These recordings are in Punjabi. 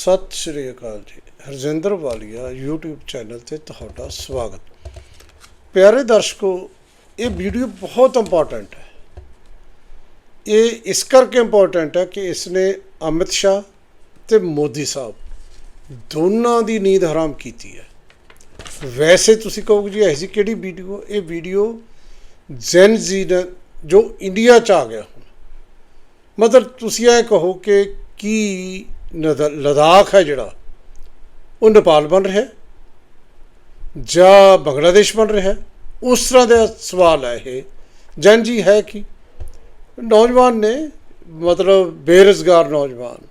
ਸਤਿ ਸ਼੍ਰੀ ਅਕਾਲ ਜੀ। ਹਰਜਿੰਦਰ ਵਾਲੀਆ, YouTube ਚੈਨਲ ਤੇ ਤੁਹਾਡਾ ਸਵਾਗਤ। ਪਿਆਰੇ ਦਰਸ਼ਕੋ, ਇਹ ਵੀਡੀਓ ਬਹੁਤ ਇੰਪੋਰਟੈਂਟ ਹੈ। ਇਹ ਇਸ ਕਰਕੇ ਇੰਪੋਰਟੈਂਟ ਹੈ ਕਿ ਇਸਨੇ ਅਮਿਤ ਸ਼ਾਹ ਤੇ ਮੋਦੀ ਸਾਹਿਬ ਦੋਨਾਂ ਦੀ ਨੀਂਦ ਹਰਾਮ ਕੀਤੀ ਹੈ। ਵੈਸੇ ਤੁਸੀਂ ਕਹੋਗੇ ਜੀ ਐਸੀ ਕਿਹੜੀ ਵੀਡੀਓ ਇਹ ਵੀਡੀਓ ਜੈਨ ਜੀ ਜੋ ਇੰਡੀਆ ਚ ਆ ਗਿਆ ਹੁਣ। ਮਤਲਬ ਤੁਸੀਂ ਇਹ ਕਹੋ ਕਿ ਕੀ ਲਦਾਖ ਹੈ ਜਿਹੜਾ, ਉਹ ਨੇਪਾਲ ਬਣ ਰਿਹਾ ਜਾਂ ਬੰਗਲਾਦੇਸ਼ ਬਣ ਰਿਹਾ ਉਸ ਤਰ੍ਹਾਂ ਦਾ ਸਵਾਲ ਹੈ ਇਹ। ਜਨ ਜੀ ਹੈ ਕਿ? ਨੌਜਵਾਨ ਨੇ ਮਤਲਬ ਬੇਰੁਜ਼ਗਾਰ ਨੌਜਵਾਨ,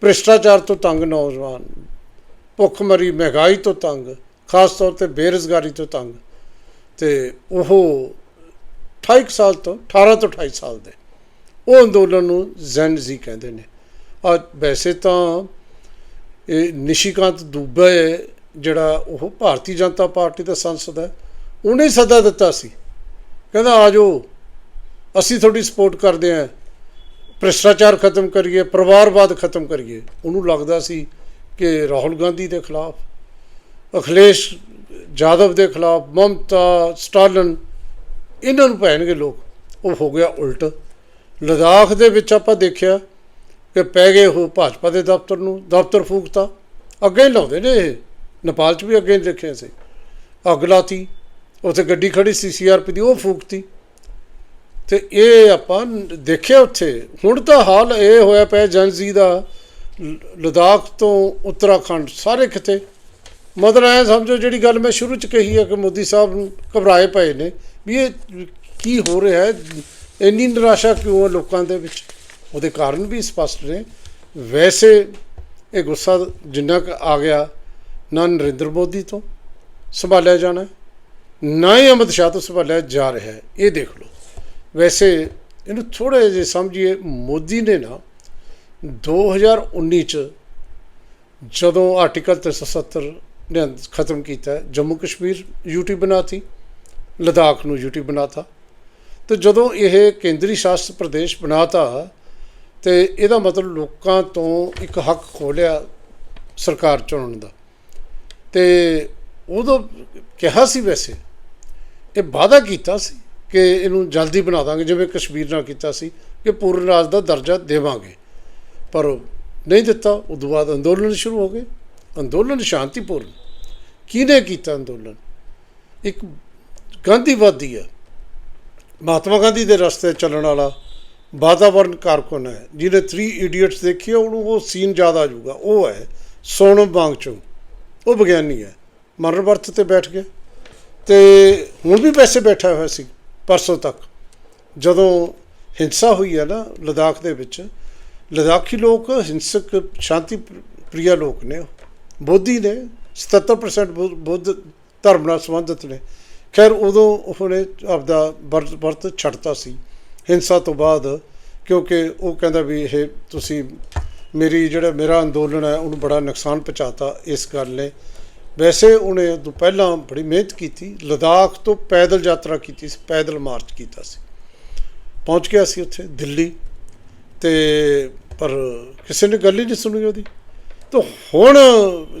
ਭ੍ਰਿਸ਼ਟਾਚਾਰ ਤੋਂ ਤੰਗ ਨੌਜਵਾਨ, ਭੁੱਖਮਰੀ, ਮਹਿੰਗਾਈ ਤੋਂ ਤੰਗ, ਖਾਸ ਤੌਰ ਤੇ ਬੇਰੁਜ਼ਗਾਰੀ ਤੋਂ ਤੰਗ। ਤੇ ਉਹ 28 ਸਾਲ ਤੋਂ 18 ਤੋਂ 28 ਸਾਲ ਦੇ, ਉਹ ਅੰਦੋਲਨ ਨੂੰ ਜ਼ੈਨ ਜੀ ਕਹਿੰਦੇ ਨੇ। ਆ ਵੈਸੇ ਤਾਂ ਇਹ ਨਿਸ਼ੀਕਾਂਤ ਦੁਬੇ ਜਿਹੜਾ ਉਹ ਭਾਰਤੀ ਜਨਤਾ ਪਾਰਟੀ ਦਾ ਸੰਸਦ ਹੈ, ਉਹਨੇ ਸੱਦਾ ਦਿੱਤਾ ਸੀ। ਕਹਿੰਦਾ, ਆ ਜਾਓ, ਅਸੀਂ ਤੁਹਾਡੀ ਸਪੋਰਟ ਕਰਦੇ ਹਾਂ। ਭ੍ਰਿਸ਼ਟਾਚਾਰ ਖਤਮ ਕਰੀਏ, ਪਰਿਵਾਰਵਾਦ ਖਤਮ ਕਰੀਏ। ਉਹਨੂੰ ਲੱਗਦਾ ਸੀ ਕਿ ਰਾਹੁਲ ਗਾਂਧੀ ਦੇ ਖਿਲਾਫ, ਅਖਿਲੇਸ਼ ਜਾਦਵ ਦੇ ਖਿਲਾਫ, ਮਮਤਾ, ਸਟਾਲਨ, ਇਹਨਾਂ ਨੂੰ ਪੈਣਗੇ ਲੋਕ। ਉਹ ਹੋ ਗਿਆ ਉਲਟ। ਲਦਾਖ ਦੇ ਵਿੱਚ ਆਪਾਂ ਦੇਖਿਆ ਕਿ ਪੈ ਗਏ ਉਹ ਭਾਜਪਾ ਦੇ ਦਫ਼ਤਰ ਨੂੰ, ਦਫ਼ਤਰ ਫੂਕਤਾ। ਅੱਗੇ ਹੀ ਲਾਉਂਦੇ ਨੇ ਇਹ। ਨੇਪਾਲ 'ਚ ਵੀ ਅੱਗੇ ਹੀ ਦੇਖਿਆ ਸੀ। ਅੱਗ ਲਾਤੀ। ਉੱਥੇ ਗੱਡੀ ਖੜੀ ਸੀ ਸੀਆਰਪੀ ਦੀ, ਉਹ ਫੂਕਤੀ। ਤੇ ਇਹ ਆਪਾਂ ਦੇਖਿਆ ਉੱਥੇ। ਹੁਣ ਤਾਂ ਹਾਲ ਇਹ ਹੋਇਆ ਪਿਆ ਜਨਜ਼ੀ ਦਾ। ਲ- ਲਦਾਖ ਤੋਂ ਉੱਤਰਾਖੰਡ, ਸਾਰੇ ਕਿਤੇ। ਮਤਲਬ ਐ ਸਮਝੋ ਜਿਹੜੀ ਗੱਲ ਮੈਂ ਸ਼ੁਰੂ ਚ ਕਹੀ ਹੈ ਕਿ ਮੋਦੀ ਸਾਹਿਬ ਘਬਰਾਏ ਪਏ ਨੇ, ਵੀ ਇਹ ਕੀ ਹੋ ਰਿਹਾ ਹੈ, ਇੰਨੀ ਨਿਰਾਸ਼ਾ ਕਿਉਂ ਹੈ ਲੋਕਾਂ ਦੇ ਵਿੱਚ? ਉਹਦੇ ਕਾਰਨ ਵੀ ਸਪਸ਼ਟ ਨੇ। ਵੈਸੇ ਇਹ ਗੁੱਸਾ ਜਿੰਨਾ ਕੁ ਆ ਗਿਆ, ਨਾ ਨਰਿੰਦਰ ਮੋਦੀ ਤੋਂ ਸੰਭਾਲਿਆ ਜਾਣਾ, ਨਾ ਹੀ ਅਮਿਤ ਸ਼ਾਹ ਤੋਂ ਸੰਭਾਲਿਆ ਜਾ ਰਿਹਾ ਹੈ। ਇਹ ਦੇਖ ਲਓ। ਵੈਸੇ ਇਹਨੂੰ ਥੋੜੇ ਜਿਹਾ ਸਮਝੀਏ, ਮੋਦੀ ਨੇ ਨਾ 2019 ਚ ਜਦੋਂ ਆਰਟੀਕਲ 370 ਨੇ ਖਤਮ ਕੀਤਾ, ਜੰਮੂ ਕਸ਼ਮੀਰ ਯੂਟੀ ਬਣਾਤੀ, ਲਦਾਖ ਨੂੰ ਯੂਟੀ ਬਣਾਤਾ। ਤੇ ਜਦੋਂ ਇਹ ਕੇਂਦਰੀ ਸ਼ਾਸਿਤ ਪ੍ਰਦੇਸ਼ ਬਣਾਤਾ ਤੇ ਇਹਦਾ ਮਤਲਬ ਲੋਕਾਂ ਤੋਂ ਇੱਕ ਹੱਕ ਖੋਲਿਆ ਸਰਕਾਰ ਚੁਣਨ ਦਾ। ਤੇ ਉਦੋਂ ਕਿਹਾ ਸੀ ਵੈਸੇ, ਇਹ ਵਾਅਦਾ ਕੀਤਾ ਸੀ ਕਿ ਇਹਨੂੰ ਜਲਦੀ ਬਣਾ ਦਾਂਗੇ, ਜਿਵੇਂ ਕਸ਼ਮੀਰ ਨਾਲ ਕੀਤਾ ਸੀ ਕਿ ਪੂਰਨ ਰਾਜ ਦਾ ਦਰਜਾ ਦੇਵਾਂਗੇ। ਪਰ ਨਹੀਂ ਦਿੱਤਾ ਉਦੋਂ ਬਾਅਦ ਅੰਦੋਲਨ ਸ਼ੁਰੂ ਹੋ ਗਏ। ਅੰਦੋਲਨ ਸ਼ਾਂਤੀਪੂਰਨ। ਕਿਹਨੇ ਕੀਤਾ ਅੰਦੋਲਨ? ਇੱਕ ਗਾਂਧੀਵਾਦੀ ਹੈ ਮਹਾਤਮਾ ਗਾਂਧੀ ਦੇ ਰਸਤੇ ਚੱਲਣ ਵਾਲਾ ਵਾਤਾਵਰਨ ਕਾਰਕੁਨ ਹੈ। ਜਿਹਨੇ 3 ਇਡੀਅਟਸ ਦੇਖੀ ਆ, ਉਹਨੂੰ ਉਹ ਸੀਨ ਯਾਦ ਆ ਜਾਊਗਾ। ਉਹ ਹੈ ਸੋਨਮ ਵਾਂਗਚੁਕ ਉਹ ਵਿਗਿਆਨੀ ਹੈ। ਮਰਨ ਵਰਤ ਤੇ ਬੈਠ ਗਿਆ। ਤੇ ਹੁਣ ਵੀ ਵੈਸੇ ਬੈਠਾ ਹੋਇਆ ਸੀ ਪਰਸੋਂ ਤੱਕ। ਜਦੋਂ ਹਿੰਸਾ ਹੋਈ ਹੈ ਨਾ ਲਦਾਖ ਦੇ ਵਿੱਚ ਲਦਾਖੀ ਲੋਕ ਹਿੰਸਕ ਸ਼ਾਂਤੀ ਪ੍ਰਿਆ ਲੋਕ ਨੇ ਬੋਧੀ ਨੇ 77% ਬੁ- ਬੁੱਧ ਧਰਮ ਨਾਲ ਸੰਬੰਧਿਤ ਨੇ। ਖੈਰ ਉਦੋਂ ਉਹਨੇ ਆਪਦਾ ਵਰਤ ਛੱਡਤਾ ਸੀ। ਹਿੰਸਾ ਤੋਂ ਬਾਅਦ, ਕਿਉਂਕਿ ਉਹ ਕਹਿੰਦਾ ਵੀ ਇਹ ਤੁਸੀਂ ਮੇਰੀ ਜਿਹੜਾ ਮੇਰਾ ਅੰਦੋਲਨ ਹੈ, ਉਹਨੂੰ ਬੜਾ ਨੁਕਸਾਨ ਪਹੁੰਚਾਤਾ ਇਸ ਗੱਲ ਨੇ। ਵੈਸੇ ਉਹਨੇ ਤੋਂ ਪਹਿਲਾਂ ਬੜੀ ਮਿਹਨਤ ਕੀਤੀ, ਲਦਾਖ ਤੋਂ ਪੈਦਲ ਯਾਤਰਾ ਕੀਤੀ ਸੀ, ਪੈਦਲ ਮਾਰਚ ਕੀਤਾ ਸੀ। ਪਹੁੰਚ ਗਿਆ ਸੀ ਉੱਥੇ, ਦਿੱਲੀ। ਤੇ ਪਰ ਕਿਸੇ ਨੇ ਗੱਲ ਹੀ ਨਹੀਂ ਸੁਣੀ ਉਹਦੀ। ਤਾਂ ਹੁਣ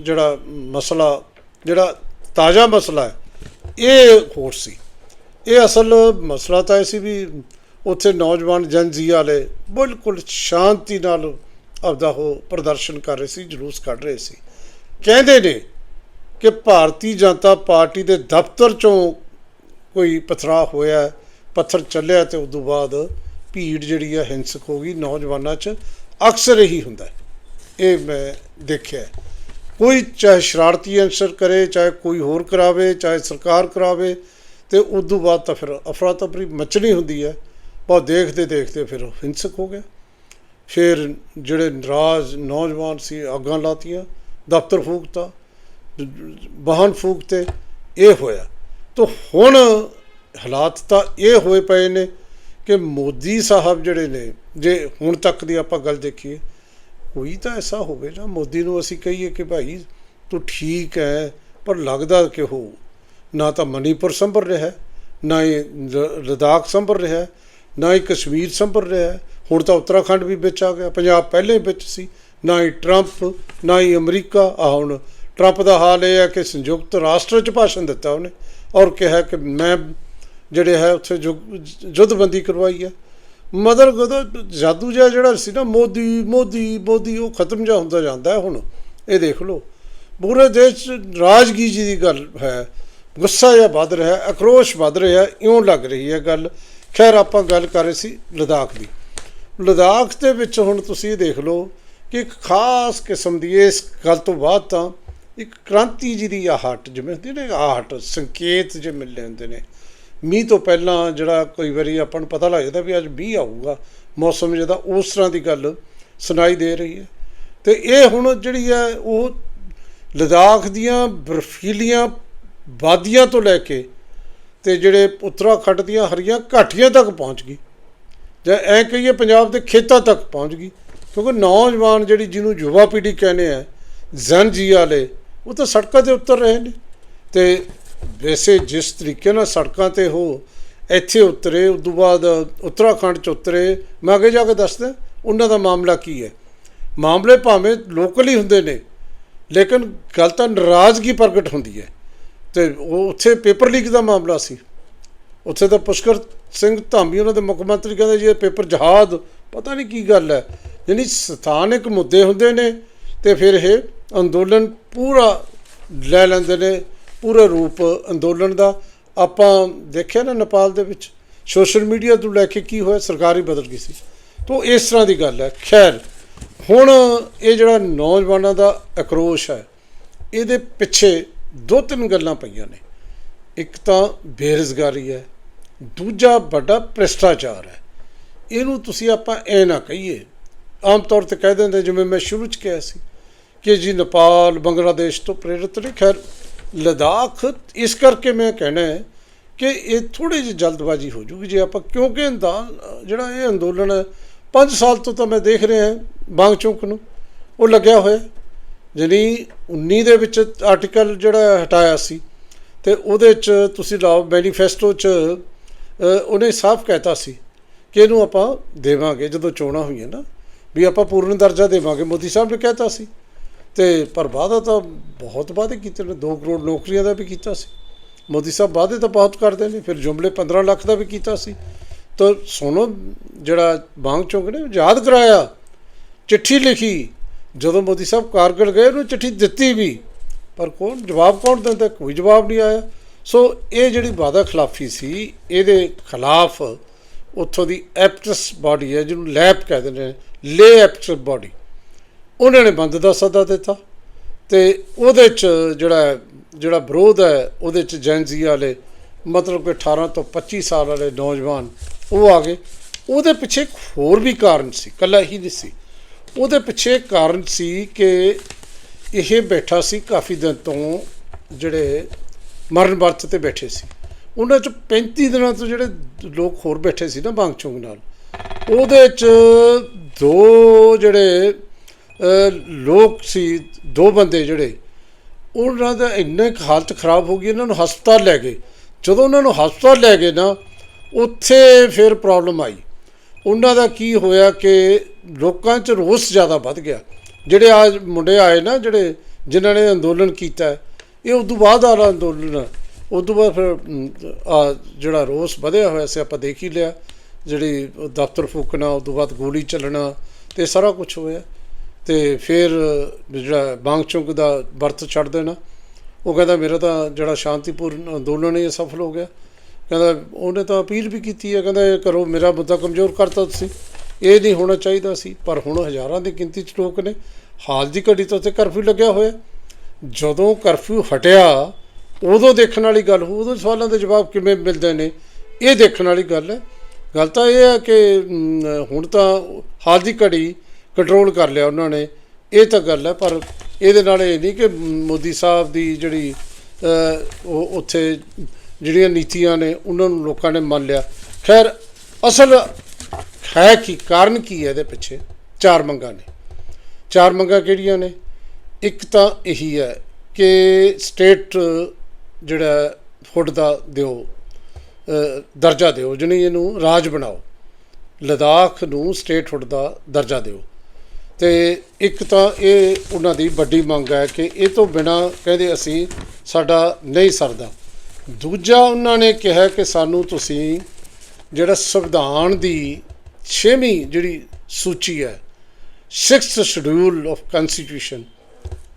ਜਿਹੜਾ ਮਸਲਾ, ਜਿਹੜਾ ਤਾਜ਼ਾ ਮਸਲਾ ਹੈ, ਇਹ ਹੋਰ ਸੀ। ਇਹ ਅਸਲ ਮਸਲਾ ਤਾਂ ਇਹ ਸੀ ਵੀ ਉੱਥੇ ਨੌਜਵਾਨ ਜਨ ਜੀ ਵਾਲੇ ਬਿਲਕੁਲ ਸ਼ਾਂਤੀ ਨਾਲ ਆਪਦਾ ਉਹ ਪ੍ਰਦਰਸ਼ਨ ਕਰ ਰਹੇ ਸੀ, ਜਲੂਸ ਕੱਢ ਰਹੇ ਸੀ। ਕਹਿੰਦੇ ਨੇ ਕਿ ਭਾਰਤੀ ਜਨਤਾ ਪਾਰਟੀ ਦੇ ਦਫ਼ਤਰ ਚੋਂ ਕੋਈ ਪਥਰਾ ਹੋਇਆ, ਪੱਥਰ ਚੱਲਿਆ ਤੇ ਉਸ ਤੋਂ ਬਾਅਦ ਭੀੜ ਜਿਹੜੀ ਹੈ ਹਿੰਸਕ ਹੋ ਗਈ, ਨੌਜਵਾਨਾਂ 'ਚ ਅਕਸਰ ਇਹੀ ਹੁੰਦਾ। ਇਹ ਮੈਂ ਦੇਖਿਆ। ਕੋਈ ਚਾਹੇ ਸ਼ਰਾਰਤੀ ਅਨਸਰ ਕਰੇ, ਚਾਹੇ ਕੋਈ ਹੋਰ ਕਰਾਵੇ, ਚਾਹੇ ਸਰਕਾਰ ਕਰਾਵੇ, ਤੇ ਉਸ ਤੋਂ ਬਾਅਦ ਤਾਂ ਫਿਰ ਅਫਰਾ ਤਫਰੀ ਮਚਣੀ ਹੁੰਦੀ ਹੈ। ਬਹੁਤ ਦੇਖਦੇ ਦੇਖਦੇ ਫਿਰ ਉਹ ਹਿੰਸਕ ਹੋ ਗਿਆ ਫਿਰ ਜਿਹੜੇ ਨਾਰਾਜ਼ ਨੌਜਵਾਨ ਸੀ, ਅੱਗਾਂ ਲਾਤੀਆਂ, ਦਫ਼ਤਰ ਫੂਕਤਾ, ਵਾਹਨ ਫੂਕਤੇ, ਇਹ ਹੋਇਆ। ਤਾਂ ਹੁਣ ਹਾਲਾਤ ਤਾਂ ਇਹ ਹੋਏ ਪਏ ਨੇ ਕਿ ਮੋਦੀ ਸਾਹਿਬ ਜਿਹੜੇ ਨੇ, ਜੇ ਹੁਣ ਤੱਕ ਦੀ ਆਪਾਂ ਗੱਲ ਦੇਖੀਏ, ਕੋਈ ਤਾਂ ਐਸਾ ਹੋਵੇ ਨਾ, ਮੋਦੀ ਨੂੰ ਅਸੀਂ ਕਹੀਏ ਕਿ ਭਾਈ ਤੂੰ ਠੀਕ ਹੈ ਪਰ ਲੱਗਦਾ ਕਿ ਉਹ ਨਾ ਤਾਂ ਮਨੀਪੁਰ ਸੰਭਰ ਰਿਹਾ, ਨਾ ਹੀ ਲ- ਲਦਾਖ ਸੰਭਰ ਰਿਹਾ ਨਾ ਹੀ ਕਸ਼ਮੀਰ ਸੰਭਰ ਰਿਹਾ ਹੁਣ ਤਾਂ ਉੱਤਰਾਖੰਡ ਵੀ ਵਿੱਚ ਆ ਗਿਆ। ਪੰਜਾਬ ਪਹਿਲੇ ਵਿੱਚ ਸੀ। ਨਾ ਹੀ ਟਰੰਪ, ਨਾ ਹੀ ਅਮਰੀਕਾ। ਆ ਹੁਣ ਟਰੰਪ ਦਾ ਹਾਲ ਇਹ ਹੈ ਕਿ ਸੰਯੁਕਤ ਰਾਸ਼ਟਰ ਚ ਭਾਸ਼ਣ ਦਿੱਤਾ ਉਹਨੇ ਔਰ ਕਿਹਾ ਕਿ ਮੈਂ ਜਿਹੜੇ ਹੈ ਉੱਥੇ ਜੋ ਜੁੱਧਬੰਦੀ ਕਰਵਾਈ ਹੈ। ਮਦਰ ਗਦੋ ਜਾਦੂ ਜਿਹਾ ਜਿਹੜਾ ਸੀ ਨਾ, ਮੋਦੀ ਮੋਦੀ ਮੋਦੀ, ਉਹ ਖਤਮ ਜਿਹਾ ਹੁੰਦਾ ਜਾਂਦਾ ਹੁਣ। ਇਹ ਦੇਖ ਲਓ। ਪੂਰੇ ਦੇਸ਼ 'ਚ ਰਾਜਗੀ ਜੀ ਦੀ ਗੱਲ ਹੈ। ਗੁੱਸਾ ਜਿਹਾ ਵੱਧ ਰਿਹਾ ਅਕਰੋਸ਼ ਵੱਧ ਰਿਹਾ ਇਉਂ ਲੱਗ ਰਹੀ ਹੈ ਗੱਲ। ਖੈਰ, ਆਪਾਂ ਗੱਲ ਕਰ ਰਹੇ ਸੀ ਲਦਾਖ ਦੀ। ਲਦਾਖ ਦੇ ਵਿੱਚ ਹੁਣ ਤੁਸੀਂ ਇਹ ਦੇਖ ਲਓ ਕਿ ਇੱਕ ਖਾਸ ਕਿਸਮ ਦੀ ਇਸ ਗੱਲ ਤੋਂ ਬਾਅਦ ਤਾਂ ਇੱਕ ਕ੍ਰਾਂਤੀ ਜੀ ਦੀ ਆਹਟ ਜਿਵੇਂ ਹੁੰਦੀ ਨੇ ਆਹਟ ਸੰਕੇਤ ਜੇ ਮਿਲਦੇ ਹੁੰਦੇ ਨੇ। ਮੀਂਹ ਤੋਂ ਪਹਿਲਾਂ ਜਿਹੜਾ ਕੋਈ ਵਾਰੀ ਆਪਾਂ ਨੂੰ ਪਤਾ ਲੱਗਦਾ ਵੀ ਅੱਜ ਮੀਂਹ ਆਊਗਾ, ਮੌਸਮ ਜਿਹਦਾ ਉਸ ਤਰ੍ਹਾਂ ਦੀ ਗੱਲ ਸੁਣਾਈ ਦੇ ਰਹੀ ਹੈ। ਤੇ ਇਹ ਹੁਣ ਜਿਹੜੀ ਹੈ, ਉਹ ਲਦਾਖ ਦੀਆਂ ਬਰਫੀਲੀਆਂ ਵਾਦੀਆਂ ਤੋਂ ਲੈ ਕੇ ਤੇ ਜਿਹੜੇ ਉੱਤਰਾਖੰਡ ਦੀਆਂ ਹਰੀਆਂ ਘਾਟੀਆਂ ਤੱਕ ਪਹੁੰਚ ਗਈ। ਜਾਂ ਐ ਕਹੀਏ ਪੰਜਾਬ ਦੇ ਖੇਤਾਂ ਤੱਕ ਪਹੁੰਚ ਗਈ। ਕਿਉਂਕਿ ਨੌਜਵਾਨ ਜਿਹੜੀ ਜਿਹਨੂੰ ਯੁਵਾ ਪੀੜ੍ਹੀ ਕਹਿੰਦੇ ਆ, ਜ਼ਨ ਜੀ ਵਾਲੇ, ਉਹ ਤਾਂ ਸੜਕਾਂ ਤੇ ਉਤਰ ਰਹੇ ਨੇ। ਤੇ ਵੈਸੇ ਜਿਸ ਤਰੀਕੇ ਨਾਲ ਸੜਕਾਂ ਤੇ ਹੋ ਇੱਥੇ ਉਤਰੇ, ਉਸ ਤੋਂ ਬਾਅਦ ਉੱਤਰਾਖੰਡ ਚ ਉਤਰੇ, ਮੈਂ ਅੱਗੇ ਜਾ ਕੇ ਦੱਸਦਾ, ਉਹਨਾਂ ਦਾ ਮਾਮਲਾ ਕੀ ਹੈ? ਮਾਮਲੇ ਭਾਵੇਂ ਲੋਕਲ ਹੀ ਹੁੰਦੇ ਨੇ, ਲੇਕਿਨ ਗੱਲ ਤਾਂ ਨਾਰਾਜ਼ਗੀ ਪ੍ਰਗਟ ਹੁੰਦੀ ਹੈ। ਤੇ ਉਹ ਉੱਥੇ ਪੇਪਰ ਲੀਕ ਦਾ ਮਾਮਲਾ ਸੀ। ਉੱਥੇ ਤਾਂ ਪੁਸ਼ਕਰ ਸਿੰਘ ਧਾਮੀ ਉਹਨਾਂ ਦੇ ਮੁੱਖ ਮੰਤਰੀ ਕਹਿੰਦੇ ਜੀ ਇਹ ਪੇਪਰ ਜਹਾਦ ਪਤਾ ਨਹੀਂ ਕੀ ਗੱਲ ਹੈ। ਯਾਨੀ ਸਥਾਨਕ ਮੁੱਦੇ ਹੁੰਦੇ ਨੇ ਤੇ ਫਿਰ ਇਹ ਅੰਦੋਲਨ ਪੂਰਾ ਲੈ ਲੈਂਦੇ ਨੇ, ਪੂਰਾ ਰੂਪ ਅੰਦੋਲਨ ਦਾ। ਆਪਾਂ ਦੇਖਿਆ ਨਾ ਨੇਪਾਲ ਦੇ ਵਿੱਚ, ਸੋਸ਼ਲ ਮੀਡੀਆ ਤੋਂ ਲੈ ਕੇ ਕੀ ਹੋਇਆ, ਸਰਕਾਰ ਹੀ ਬਦਲ ਗਈ ਸੀ। ਤੋਂ ਇਸ ਤਰ੍ਹਾਂ ਦੀ ਗੱਲ ਹੈ। ਖੈਰ, ਹੁਣ ਇਹ ਜਿਹੜਾ ਨੌਜਵਾਨਾਂ ਦਾ ਅਕਰੋਸ਼ ਹੈ, ਇਹਦੇ ਪਿੱਛੇ ਦੋ ਤਿੰਨ ਗੱਲਾਂ ਪਈਆਂ ਨੇ। ਇੱਕ ਤਾਂ ਬੇਰੁਜ਼ਗਾਰੀ ਹੈ, ਦੂਜਾ ਵੱਡਾ ਭ੍ਰਿਸ਼ਟਾਚਾਰ ਹੈ। ਇਹਨੂੰ ਤੁਸੀਂ ਆਪਾਂ ਐ ਨਾ ਕਹੀਏ, ਆਮ ਤੌਰ ਤੇ ਕਹਿ ਦਿੰਦੇ ਜਿਵੇਂ ਮੈਂ ਸ਼ੁਰੂ ਚ ਕਿਹਾ ਸੀ ਕਿ ਜੀ ਨੇਪਾਲ, ਬੰਗਲਾਦੇਸ਼ ਤੋਂ ਪ੍ਰੇਰਿਤ ਨਹੀਂ ਖੈਰ, ਲਦਾਖ, ਇਸ ਕਰਕੇ ਮੈਂ ਕਹਿਣਾ ਹੈ ਕਿ ਇਹ ਥੋੜੀ ਜਿਹੀ ਜਲਦਬਾਜ਼ੀ ਹੋ ਜੂਗੀ। ਜੇ ਆਪਾਂ ਕਿਉਂਕਿ ਅੰਦਾ- ਜਿਹੜਾ ਇਹ ਅੰਦੋਲਨ ਹੈ 5 ਸਾਲ ਤੋਂ ਤਾਂ ਮੈਂ ਦੇਖ ਰਿਹਾ ਬਾਂਗ ਚੌਂਕ ਨੂੰ। ਉਹ ਲੱਗਿਆ ਹੋਇਆ ਜਾਣੀ 19 ਦੇ ਵਿੱਚ ਆਰਟੀਕਲ ਜਿਹੜਾ ਹਟਾਇਆ ਸੀ ਤੇ ਉਹਦੇ ਚ ਤੁਸੀਂ ਲਾਓ ਮੈਨੀਫੈਸਟੋ ਚ ਉਹਨੇ ਸਾਫ਼ ਕਹਿਤਾ ਸੀ ਕਿ ਇਹਨੂੰ ਆਪਾਂ ਦੇਵਾਂਗੇ, ਜਦੋਂ ਚੋਣਾਂ ਹੋਈਆਂ ਨਾ, ਵੀ ਆਪਾਂ ਪੂਰਨ ਦਰਜਾ ਦੇਵਾਂਗੇ। ਮੋਦੀ ਸਾਹਿਬ ਨੇ ਕਹਿਤਾ ਸੀ ਤੇ ਪਰ ਵਾਅਦਾ ਤਾਂ ਬਹੁਤ ਵਾਅਦੇ ਕੀਤੇ ਨੇ 2 ਕਰੋੜ ਨੌਕਰੀਆਂ ਦਾ ਵੀ ਕੀਤਾ ਸੀ। ਮੋਦੀ ਸਾਹਿਬ ਵਾਅਦੇ ਤਾਂ ਬਹੁਤ ਕਰਦੇ ਨੇ, ਫਿਰ ਜੁਮਲੇ 15 ਲੱਖ ਦਾ ਵੀ ਕੀਤਾ ਸੀ। ਤਾਂ ਸੁਣੋ, ਜਿਹੜਾ ਬਾਂਗ ਚੌਂਕ ਨੇ ਯਾਦ ਕਰਾਇਆ, ਚਿੱਠੀ ਲਿਖੀ ਜਦੋਂ ਮੋਦੀ ਸਾਹਿਬ ਕਾਰਗਲ ਗਏ, ਉਹਨੂੰ ਚਿੱਠੀ ਦਿੱਤੀ ਵੀ, ਪਰ ਕੌਣ, ਜਵਾਬ ਕੌਣ ਦਿੰਦਾ ਕੋਈ ਜਵਾਬ ਨਹੀਂ ਆਇਆ। ਸੋ ਇਹ ਜਿਹੜੀ ਵਾਦਾ ਖਿਲਾਫੀ ਸੀ, ਇਹਦੇ ਖਿਲਾਫ ਉੱਥੋਂ ਦੀ ਐਪਟਸ ਬਾਡੀ ਹੈ, ਜਿਹਨੂੰ ਲੈਪ ਕਹਿੰਦੇ ਨੇ, ਲੇ ਐਪਟਸ ਬਾਡੀ। ਉਹਨਾਂ ਨੇ ਬੰਦ ਦਾ ਸੱਦਾ ਦਿੱਤਾ ਤੇ ਉਹਦੇ ਚ ਜਿਹੜਾ ਜਿਹੜਾ ਵਿਰੋਧ ਹੈ, ਉਹਦੇ ਚ ਜੈਨਜ਼ੀ ਵਾਲੇ, ਮਤਲਬ ਕਿ 18 ਤੋਂ 25 ਸਾਲ ਵਾਲੇ ਨੌਜਵਾਨ, ਉਹ ਆ ਗਏ। ਉਹਦੇ ਪਿੱਛੇ ਇੱਕ ਹੋਰ ਵੀ ਕਾਰਨ ਸੀ ਕੱਲਾ ਹੀ ਨਹੀਂ ਸੀ। ਉਹਦੇ ਪਿੱਛੇ ਕਾਰਨ ਸੀ ਕਿ ਇਹ ਬੈਠਾ ਸੀ ਕਾਫੀ ਦਿਨ ਤੋਂ ਜਿਹੜੇ ਮਰਨ ਵਰਤ ਤੇ ਬੈਠੇ ਸੀ। ਉਹਨਾਂ ਚ 35 ਦਿਨਾਂ ਤੋਂ ਜਿਹੜੇ ਲੋਕ ਹੋਰ ਬੈਠੇ ਸੀ ਨਾ ਬਾਂਗ ਚੁੰਗ ਨਾਲ, ਉਹਦੇ ਚ ਦੋ ਜਿਹੜੇ ਲੋਕ ਸੀ, ਦੋ ਬੰਦੇ ਜਿਹੜੇ, ਉਹਨਾਂ ਦਾ ਇੰਨੇ ਕੁ ਹਾਲਤ ਖਰਾਬ ਹੋ ਗਈ, ਇਹਨਾਂ ਨੂੰ ਹਸਪਤਾਲ ਲੈ ਗਏ। ਜਦੋਂ ਉਹਨਾਂ ਨੂੰ ਹਸਪਤਾਲ ਲੈ ਗਏ ਨਾ, ਉੱਥੇ ਫਿਰ ਪ੍ਰੋਬਲਮ ਆਈ। ਉਹਨਾਂ ਦਾ ਕੀ ਹੋਇਆ ਕਿ ਲੋਕਾਂ 'ਚ ਰੋਸ ਜ਼ਿਆਦਾ ਵੱਧ ਗਿਆ। ਜਿਹੜੇ ਆ ਮੁੰਡੇ ਆਏ ਨਾ, ਜਿਹੜੇ ਜਿਨ੍ਹਾਂ ਨੇ ਅੰਦੋਲਨ ਕੀਤਾ, ਇਹ ਉਸ ਤੋਂ ਬਾਅਦ ਵਾਲਾ ਅੰਦੋਲਨ ਆ। ਉਸ ਤੋਂ ਬਾਅਦ ਫਿਰ ਆ ਜਿਹੜਾ ਰੋਸ ਵਧਿਆ ਹੋਇਆ ਸੀ, ਆਪਾਂ ਦੇਖ ਹੀ ਲਿਆ। ਜਿਹੜੀ ਦਫ਼ਤਰ ਫੂਕਣਾ, ਉਸ ਤੋਂ ਬਾਅਦ ਗੋਲੀ ਚੱਲਣਾ, ਤੇ ਸਾਰਾ ਕੁਝ ਹੋਇਆ। ਤੇ ਫਿਰ ਜਿਹੜਾ ਬਾਂਗ ਚੌਂਕ ਦਾ ਵਰਤ ਛੱਡ ਦੇਣਾ। ਉਹ ਕਹਿੰਦਾ, ਮੇਰਾ ਤਾਂ ਜਿਹੜਾ ਸ਼ਾਂਤੀਪੂਰਨ ਅੰਦੋਲਨ ਇਹ ਸਫਲ ਹੋ ਗਿਆ। ਕਹਿੰਦਾ, ਉਹਨੇ ਤਾਂ ਅਪੀਲ ਵੀ ਕੀਤੀ ਹੈ ਕਹਿੰਦਾ ਕਰੋ, ਮੇਰਾ ਮੁੱਦਾ ਕਮਜ਼ੋਰ ਕਰਤਾ ਤੁਸੀਂ। ਇਹ ਨਹੀਂ ਹੋਣਾ ਚਾਹੀਦਾ ਸੀ, ਪਰ ਹੁਣ ਹਜ਼ਾਰਾਂ ਦੀ ਗਿਣਤੀ 'ਚ ਲੋਕ ਨੇ। ਹਾਲ ਦੀ ਘੜੀ ਤੋਂ ਤੇ ਕਰਫਿਊ ਲੱਗਿਆ ਹੋਇਆ। ਜਦੋਂ ਕਰਫਿਊ ਹਟਿਆ, ਉਦੋਂ ਦੇਖਣ ਵਾਲੀ ਗੱਲ ਉਦੋਂ ਸਵਾਲਾਂ ਦੇ ਜਵਾਬ ਕਿਵੇਂ ਮਿਲਦੇ ਨੇ, ਇਹ ਦੇਖਣ ਵਾਲੀ ਗੱਲ ਹੈ। ਗੱਲ ਤਾਂ ਇਹ ਹੈ ਕਿ ਹੁਣ ਤਾਂ ਹਾਲ ਦੀ ਘੜੀ ਕੰਟਰੋਲ ਕਰ ਲਿਆ ਉਹਨਾਂ ਨੇ। ਇਹ ਤਾਂ ਗੱਲ ਹੈ, ਪਰ ਇਹਦੇ ਨਾਲ ਇਹ ਨਹੀਂ ਕਿ ਮੋਦੀ ਸਾਹਿਬ ਦੀ ਜਿਹੜੀ ਉਹ ਉੱਥੇ ਜਿਹੜੀਆਂ ਨੀਤੀਆਂ ਨੇ, ਉਹਨਾਂ ਨੂੰ ਲੋਕਾਂ ਨੇ ਮੰਨ ਲਿਆ। ਖੈਰ, ਅਸਲ ਹੈ ਕੀ, ਕਾਰਨ ਕੀ ਹੈ ਇਹਦੇ ਪਿੱਛੇ? ਚਾਰ ਮੰਗਾਂ ਨੇ। ਚਾਰ ਮੰਗਾਂ ਕਿਹੜੀਆਂ ਨੇ? ਇੱਕ ਤਾਂ ਇਹੀ ਹੈ ਕਿ ਸਟੇਟ ਜਿਹੜਾ ਫੁੱਟ ਦਾ ਦਿਓ ਦਰਜਾ ਦਿਓ ਜਿਹਨੇ ਇਹਨੂੰ ਰਾਜ ਬਣਾਓ। ਲਦਾਖ ਨੂੰ ਸਟੇਟ ਹੁੱਡ ਦਾ ਦਰਜਾ ਦਿਓ। ਤੇ ਇੱਕ ਤਾਂ ਇਹ ਉਹਨਾਂ ਦੀ ਵੱਡੀ ਮੰਗ ਹੈ ਕਿ ਇਹ ਤੋਂ ਬਿਨਾ ਕਹਿੰਦੇ ਅਸੀਂ ਸਾਡਾ ਨਹੀਂ ਸਰਦਾ। ਦੂਜਾ ਉਹਨਾਂ ਨੇ ਕਿਹਾ ਕਿ ਸਾਨੂੰ ਤੁਸੀਂ ਜਿਹੜਾ ਸੰਵਿਧਾਨ ਦੀ 6ਵੀਂ ਜਿਹੜੀ ਸੂਚੀ ਹੈ 6th ਸ਼ਡਿਊਲ ਆਫ ਕਨਸਟੀਟਿਊਸ਼ਨ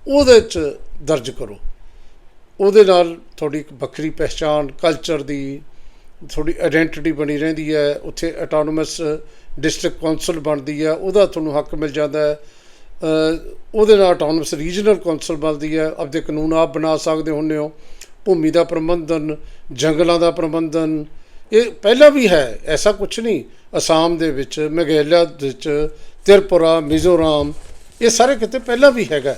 ਉਹਦੇ ਚ ਦਰਜ ਕਰੋ। ਉਹਦੇ ਨਾਲ ਤੁਹਾਡੀ ਇੱਕ ਵੱਖਰੀ ਪਹਿਚਾਣ ਕਲਚਰ ਦੀ ਤੁਹਾਡੀ ਆਇਡੈਂਟੀਟੀ ਬਣੀ ਰਹਿੰਦੀ ਹੈ, ਉੱਥੇ ਆਟੋਨੋਮਸ ਡਿਸਟ੍ਰਿਕਟ ਕੌਂਸਲ ਬਣਦੀ ਹੈ, ਉਹਦਾ ਤੁਹਾਨੂੰ ਹੱਕ ਮਿਲ ਜਾਂਦਾ ਹੈ। ਉਹਦੇ ਨਾਲ ਆਟੋਨੋਮਸ ਰੀਜਨਲ ਕੌਂਸਲ ਬਣਦੀ ਹੈ। ਆਪਦੇ ਕਾਨੂੰਨ ਆਪ ਬਣਾ ਸਕਦੇ ਹੁੰਦੇ ਹੋ। ਭੂਮੀ ਦਾ ਪ੍ਰਬੰਧਨ, ਜੰਗਲਾਂ ਦਾ ਪ੍ਰਬੰਧਨ, ਇਹ ਪਹਿਲਾਂ ਵੀ ਹੈ, ਐਸਾ ਕੁਝ ਨਹੀਂ। ਅਸਾਮ ਦੇ ਵਿੱਚ ਮੇਘਾਲਿਆ ਦੇ ਵਿੱਚ, ਤ੍ਰਿਪੁਰਾ, ਮਿਜ਼ੋਰਾਮ, ਇਹ ਸਾਰੇ ਕਿਤੇ ਪਹਿਲਾਂ ਵੀ ਹੈਗਾ।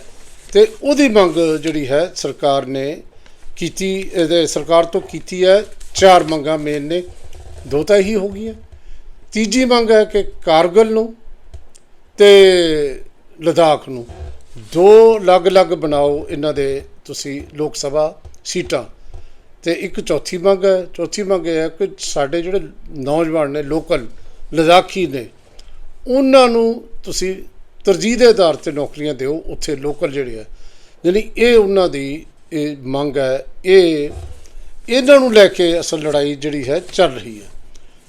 ਤੇ ਉਹਦੀ ਮੰਗ ਜਿਹੜੀ ਹੈ, ਸਰਕਾਰ ਨੇ ਕੀਤੀ, ਇਹਦੇ ਸਰਕਾਰ ਤੋਂ ਕੀਤੀ ਹੈ, ਚਾਰ ਮੰਗਾਂ ਮੇਨ ਨੇ। ਦੋ ਤਾਂ ਇਹੀ ਹੋ ਗਈਆਂ। ਤੀਜੀ ਮੰਗ ਹੈ ਕਿ ਕਾਰਗਲ ਨੂੰ ਤੇ ਲਦਾਖ ਨੂੰ ਦੋ ਅਲੱਗ-ਅਲੱਗ ਬਣਾਓ ਇਹਨਾਂ ਦੇ, ਤੁਸੀਂ ਲੋਕ ਸਭਾ ਸੀਟਾਂ। ਅਤੇ ਇੱਕ ਚੌਥੀ ਮੰਗ ਹੈ, ਚੌਥੀ ਮੰਗ ਇਹ ਹੈ ਕਿ ਸਾਡੇ ਜਿਹੜੇ ਨੌਜਵਾਨ ਨੇ, ਲੋਕਲ, ਲਦਾਖੀ ਨੇ ਉਹਨਾਂ ਨੂੰ ਤੁਸੀਂ ਤਰਜੀਹ ਦੇ ਆਧਾਰ ਤੇ ਨੌਕਰੀਆਂ ਦਿਓ, ਉੱਥੇ ਲੋਕਲ ਜਿਹੜੇ ਆ। ਯਾਨੀ ਇਹ ਉਹਨਾਂ ਦੀ ਇਹ ਮੰਗ ਹੈ, ਇਹ ਇਹਨਾਂ ਨੂੰ ਲੈ ਕੇ ਅਸਲ ਲੜਾਈ ਜਿਹੜੀ ਹੈ ਚੱਲ ਰਹੀ ਹੈ।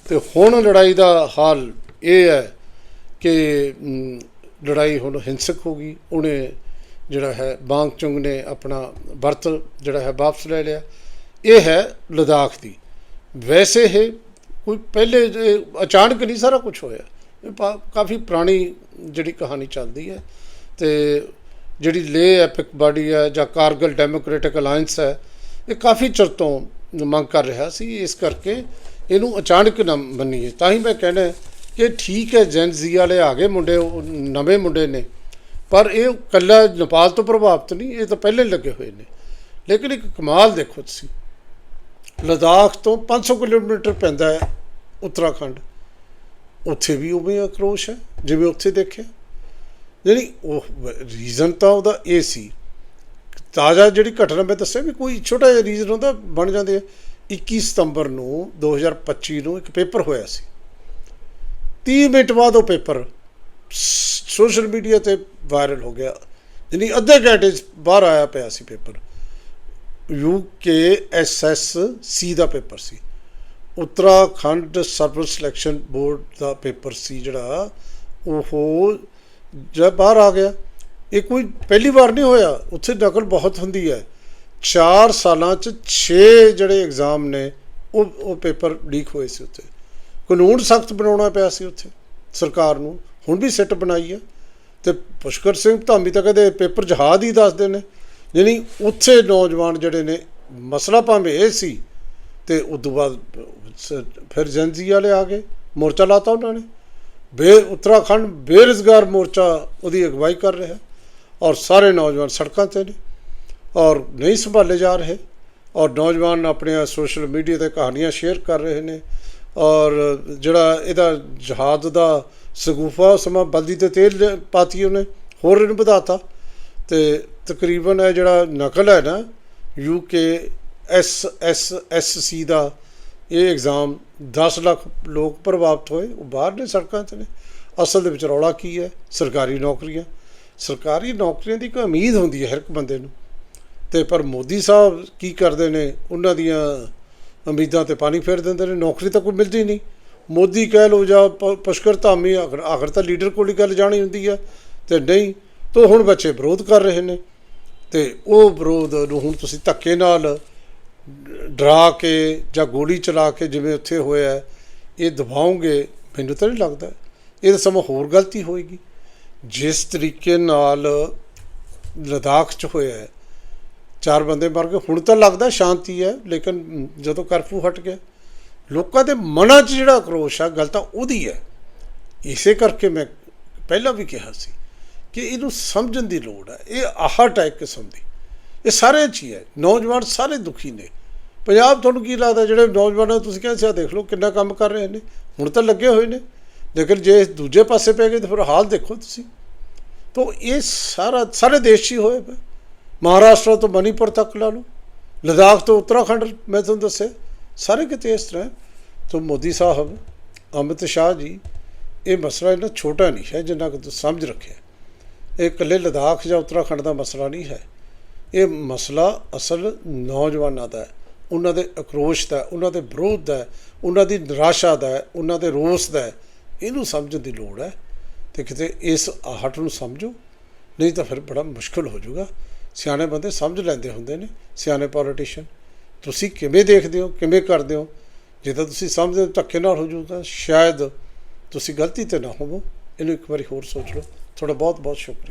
ਤੇ ਹੁਣ ਲੜਾਈ ਦਾ ਹਾਲ ਇਹ ਹੈ ਕਿ ਲੜਾਈ ਹੁਣ ਹਿੰਸਕ ਹੋ ਗਈ, ਉਹਨੇ ਜਿਹੜਾ ਹੈ, ਬਾਂਗ ਚੁੰਗ ਨੇ ਆਪਣਾ ਵਰਤ ਜਿਹੜਾ ਹੈ ਵਾਪਸ ਲੈ ਲਿਆ। ਇਹ ਹੈ ਲਦਾਖ ਦੀ। ਵੈਸੇ ਇਹ ਕੋਈ ਪਹਿਲੇ ਅਚਾਨਕ ਨਹੀਂ ਸਾਰਾ ਕੁਝ ਹੋਇਆ। ਇਹ ਪਾ- ਕਾਫੀ ਪੁਰਾਣੀ ਜਿਹੜੀ ਕਹਾਣੀ ਚੱਲਦੀ ਹੈ ਤੇ ਜਿਹੜੀ ਲੇ ਐਪਿਕ ਬਾਡੀ ਹੈ ਜਾਂ ਕਾਰਗਲ ਡੈਮੋਕ੍ਰੈਟਿਕ ਅਲਾਈਅੰਸ ਹੈ, ਇਹ ਕਾਫੀ ਚਿਰ ਤੋਂ ਮੰਗ ਕਰ ਰਿਹਾ ਸੀ। ਇਸ ਕਰਕੇ ਇਹਨੂੰ ਅਚਾਨਕ ਨਾ ਮੰਨੀਏ। ਤਾਂ ਹੀ ਮੈਂ ਕਹਿੰਦਾ ਕਿ ਠੀਕ ਹੈ, ਜੈਨ ਜ਼ੀ ਵਾਲੇ ਆ ਗਏ ਮੁੰਡੇ, ਉਹ ਨਵੇਂ ਮੁੰਡੇ ਨੇ। ਪਰ ਇਹ ਕੱਲਾ ਨੇਪਾਲ ਤੋਂ ਪ੍ਰਭਾਵਿਤ ਨਹੀਂ, ਇਹ ਤਾਂ ਪਹਿਲੇ ਲੱਗੇ ਹੋਏ ਨੇ। ਲੇਕਿਨ ਇੱਕ ਕਮਾਲ ਦੇਖੋ ਤੁਸੀਂ। ਲਦਾਖ ਤੋਂ 500 ਕਿਲੋਮੀਟਰ ਪੈਂਦਾ ਹੈ ਉੱਤਰਾਖੰਡ। ਉੱਥੇ ਵੀ ਉਵੇਂ ਆਕਰੋਸ਼ ਹੈ, ਜਿਵੇਂ ਉੱਥੇ ਦੇਖਿਆ। ਜਿਹੜੀ ਉਹ ਰੀਜ਼ਨ ਤਾਂ ਉਹਦਾ ਇਹ ਸੀ, ਤਾਜ਼ਾ ਜਿਹੜੀ ਘਟਨਾ ਮੈਂ ਦੱਸਿਆ ਵੀ ਕੋਈ ਛੋਟਾ ਜਿਹਾ ਰੀਜ਼ਨ ਹੁੰਦਾ, ਬਣ ਜਾਂਦੇ ਆ। 21 ਸਤੰਬਰ ਨੂੰ 2025 ਨੂੰ ਇੱਕ ਪੇਪਰ ਹੋਇਆ ਸੀ। 30 ਮਿੰਟ ਬਾਅਦ ਉਹ ਪੇਪਰ ਸੋਸ਼ਲ ਮੀਡੀਆ ਤੇ ਵਾਇਰਲ ਹੋ ਗਿਆ। ਯਾਨੀ ਅੱਧੇ ਘੰਟੇ 'ਚ ਬਾਹਰ ਆਇਆ ਪਿਆ ਸੀ ਪੇਪਰ। ਸੀ ਦਾ ਪੇਪਰ ਸੀ। ਉੱਤਰਾਖੰਡ ਸਰਵਿਸ ਸਿਲੈਕਸ਼ਨ ਬੋਰਡ ਦਾ ਪੇਪਰ ਸੀ ਜਿਹੜਾ, ਉਹ ਜਦ ਬਾਹਰ ਆ ਗਿਆ। ਇਹ ਕੋਈ ਪਹਿਲੀ ਵਾਰ ਨਹੀਂ ਹੋਇਆ। ਉੱਥੇ ਨਕਲ ਬਹੁਤ ਹੁੰਦੀ ਹੈ। 4 ਸਾਲਾਂ ਚ 6 ਜਿਹੜੇ ਐਗਜ਼ਾਮ ਨੇ, ਉਹ ਉਹ ਪੇਪਰ ਲੀਕ ਹੋਏ ਸੀ ਉੱਥੇ। ਕਾਨੂੰਨ ਸਖਤ ਬਣਾਉਣਾ ਪਿਆ ਸੀ ਉੱਥੇ, ਸਰਕਾਰ ਨੂੰ। ਹੁਣ ਵੀ ਸਿੱਟ ਬਣਾਈ ਹੈ ਤੇ ਪੁਸ਼ਕਰ ਸਿੰਘ ਧਾਮੀ ਤਾਂ ਕਦੇ ਪੇਪਰ ਜਹਾਦ ਹੀ ਦੱਸਦੇ ਨੇ। ਯਾਨੀ ਉੱਥੇ ਨੌਜਵਾਨ ਜਿਹੜੇ ਨੇ, ਮਸਲਾ ਭਾਵੇਂ ਇਹ ਸੀ, ਤੇ ਉਸ ਤੋਂ ਬਾਅਦ ਫਿਰ ਜਨਜੀ ਵਾਲੇ ਆ ਗਏ, ਮੋਰਚਾ ਲਾਤਾ ਉਹਨਾਂ ਨੇ। ਬੇ ਉੱਤਰਾਖੰਡ ਬੇਰੁਜ਼ਗਾਰ ਮੋਰਚਾ ਉਹਦੀ ਅਗਵਾਈ ਕਰ ਰਿਹਾ। ਔਰ ਸਾਰੇ ਨੌਜਵਾਨ ਸੜਕਾਂ ਤੇ ਨੇ। ਔਰ ਨਹੀਂ ਸੰਭਾਲੇ ਜਾ ਰਹੇ। ਔਰ ਨੌਜਵਾਨ ਆਪਣੇ ਸੋਸ਼ਲ ਮੀਡੀਆ ਤੇ ਕਹਾਣੀਆਂ ਸ਼ੇਅਰ ਕਰ ਰਹੇ ਨੇ। ਔਰ ਜਿਹੜਾ ਇਹਦਾ ਜਹਾਦ ਦਾ ਸਗੂਫਾ ਸਮਾਂ ਬਲਦੀ ਤੇ ਤੇਲ ਪਾਤੀ ਉਹਨੇ, ਹੋਰ ਇਹਨੂੰ ਵਧਾਤਾ। ਤੇ ਤਕਰੀਬਨ ਇਹ ਜਿਹੜਾ ਨਕਲ ਹੈ ਨਾ UK S S S C ਦਾ, ਇਹ ਐਗਜ਼ਾਮ 10 ਲੱਖ ਲੋਕ ਪ੍ਰਭਾਵਿਤ ਹੋਏ, ਉਹ ਬਾਹਰ ਨੇ ਸੜਕਾਂ ਤੇ ਨੇ। ਅਸਲ ਦੇ ਵਿੱਚ ਰੌਲਾ ਕੀ ਹੈ? ਸਰਕਾਰੀ ਨੌਕਰੀਆਂ। ਸਰਕਾਰੀ ਨੌਕਰੀਆਂ ਦੀ ਇੱਕ ਉਮੀਦ ਹੁੰਦੀ ਹੈ ਹਰ ਇੱਕ ਬੰਦੇ ਨੂੰ। ਤੇ ਪਰ ਮੋਦੀ ਸਾਹਿਬ ਕੀ ਕਰਦੇ ਨੇ? ਉਹਨਾਂ ਦੀਆਂ ਉਮੀਦਾਂ ਤੇ ਪਾਣੀ ਫੇਰ ਦਿੰਦੇ ਨੇ, ਨੌਕਰੀ ਤਾਂ ਕੋਈ ਮਿਲਦੀ ਨਹੀਂ। ਮੋਦੀ ਕਹਿ ਲੋ ਜਾਂ ਪ- ਪੁਸ਼ਕਰ ਧਾਮੀ ਆਖਰ ਆਖਰ ਤਾਂ ਲੀਡਰ ਕੋਲ ਹੀ ਗੱਲ ਜਾਣੀ ਹੁੰਦੀ ਹੈ ਤੇ ਨਹੀਂ, ਤਾਂ ਹੁਣ ਬੱਚੇ ਵਿਰੋਧ ਕਰ ਰਹੇ ਨੇ। ਤੇ ਉਹ ਵਿਰੋਧ ਨੂੰ ਹੁਣ ਤੁਸੀਂ ਧੱਕੇ ਨਾਲ ਡਰਾ ਕੇ ਜਾਂ ਗੋਲੀ ਚਲਾ ਕੇ ਜਿਵੇਂ ਉੱਥੇ ਹੋਇਆ ਇਹ ਦਬਾਓਗੇ, ਮੈਨੂੰ ਤਾਂ ਨਹੀਂ ਲੱਗਦਾ। ਇਹ ਸਮਾਂ ਹੋਰ ਗਲਤੀ ਹੋਏਗੀ। ਜਿਸ ਤਰੀਕੇ ਨਾਲ ਲਦਾਖ 'ਚ ਹੋਇਆ ਚਾਰ ਬੰਦੇ ਮਰ ਗਏ। ਹੁਣ ਤਾਂ ਲੱਗਦਾ ਸ਼ਾਂਤੀ ਹੈ, ਲੇਕਿਨ ਜਦੋਂ ਕਰਫਿਊ ਹਟ ਗਿਆ, ਲੋਕਾਂ ਦੇ ਮਨਾਂ 'ਚ ਜਿਹੜਾ ਅਕਰੋਸ਼ ਆ, ਗੱਲ ਤਾਂ ਉਹਦੀ ਹੈ। ਇਸੇ ਕਰਕੇ ਮੈਂ ਪਹਿਲਾਂ ਵੀ ਕਿਹਾ ਸੀ ਕਿ ਇਹਨੂੰ ਸਮਝਣ ਦੀ ਲੋੜ ਹੈ। ਇਹ ਆਹਟ ਹੈ ਇੱਕ ਕਿਸਮ ਦੀ। ਇਹ ਸਾਰੇ 'ਚ ਹੀ ਹੈ। ਨੌਜਵਾਨ ਸਾਰੇ ਦੁਖੀ ਨੇ। ਪੰਜਾਬ ਤੁਹਾਨੂੰ ਕੀ ਲੱਗਦਾ, ਜਿਹੜੇ ਨੌਜਵਾਨਾਂ ਨੂੰ ਤੁਸੀਂ ਕਹਿੰਦੇ ਸੀ ਦੇਖ ਲਓ ਕਿੰਨਾ ਕੰਮ ਕਰ ਰਹੇ ਨੇ। ਹੁਣ ਤਾਂ ਲੱਗੇ ਹੋਏ ਨੇ। ਲੇਕਿਨ ਜੇ ਦੂਜੇ ਪਾਸੇ ਪੈ ਗਏ ਤਾਂ ਫਿਰ ਹਾਲ ਦੇਖੋ ਤੁਸੀਂ। ਤਾਂ ਇਹ ਸਾਰਾ, ਸਾਰੇ ਦੇਸ਼ 'ਚ ਹੀ ਹੋਏ ਪਏ ਮਹਾਰਾਸ਼ਟਰ ਤੋਂ ਮਨੀਪੁਰ ਤੱਕ ਲਾ ਲਓ, ਲਦਾਖ ਤੋਂ ਉੱਤਰਾਖੰਡ, ਮੈਂ ਤੁਹਾਨੂੰ ਦੱਸਿਆ, ਸਾਰੇ ਕਿਤੇ ਇਸ ਤਰ੍ਹਾਂ ਤੋਂ ਮੋਦੀ ਸਾਹਿਬ ਅਮਿਤ ਸ਼ਾਹ ਜੀ, ਇਹ ਮਸਲਾ ਇਹਨਾਂ ਛੋਟਾ ਨਹੀਂ ਹੈ ਜਿੰਨਾ ਕਿ ਤੁਸੀਂ ਸਮਝ ਰੱਖਿਆ। ਇਹ ਇਕੱਲੇ ਲਦਾਖ ਜਾਂ ਉੱਤਰਾਖੰਡ ਦਾ ਮਸਲਾ ਨਹੀਂ ਹੈ। ਇਹ ਮਸਲਾ ਅਸਲ ਨੌਜਵਾਨਾਂ ਦਾ ਹੈ। ਉਹਨਾਂ ਦੇ ਅਕਰੋਸ਼ ਦਾ ਉਹਨਾਂ ਦੇ ਵਿਰੋਧ ਦਾ ਉਹਨਾਂ ਦੀ ਨਿਰਾਸ਼ਾ ਦਾ ਉਹਨਾਂ ਦੇ ਰੋਸ ਦਾ ਇਹਨੂੰ ਸਮਝਣ ਦੀ ਲੋੜ ਹੈ ਤੇ ਕਿਤੇ ਇਸ ਆਹਟ ਨੂੰ ਸਮਝੋ, ਨਹੀਂ ਤਾਂ ਫਿਰ ਬੜਾ ਮੁਸ਼ਕਲ ਹੋ ਜਾਊਗਾ। ਸਿਆਣੇ ਬੰਦੇ ਸਮਝ ਲੈਂਦੇ ਹੁੰਦੇ ਨੇ, ਸਿਆਣੇ ਪੋਲੀਟੀਸ਼ੀਅਨ ਤੁਸੀਂ ਕਿਵੇਂ ਦੇਖਦੇ ਹੋ, ਕਿਵੇਂ ਕਰਦੇ ਹੋ? ਜੇ ਤਾਂ ਤੁਸੀਂ ਸਮਝਦੇ ਹੋ, ਧੱਕੇ ਨਾਲ ਹੋ ਜਾਊ ਤਾਂ ਸ਼ਾਇਦ ਤੁਸੀਂ ਗਲਤੀ ਤੇ ਨਾ ਹੋਵੋ। ਇਹਨੂੰ ਇੱਕ ਵਾਰੀ ਹੋਰ ਸੋਚ ਲਓ। ਤੁਹਾਡਾ ਬਹੁਤ ਬਹੁਤ ਸ਼ੁਕਰੀਆ।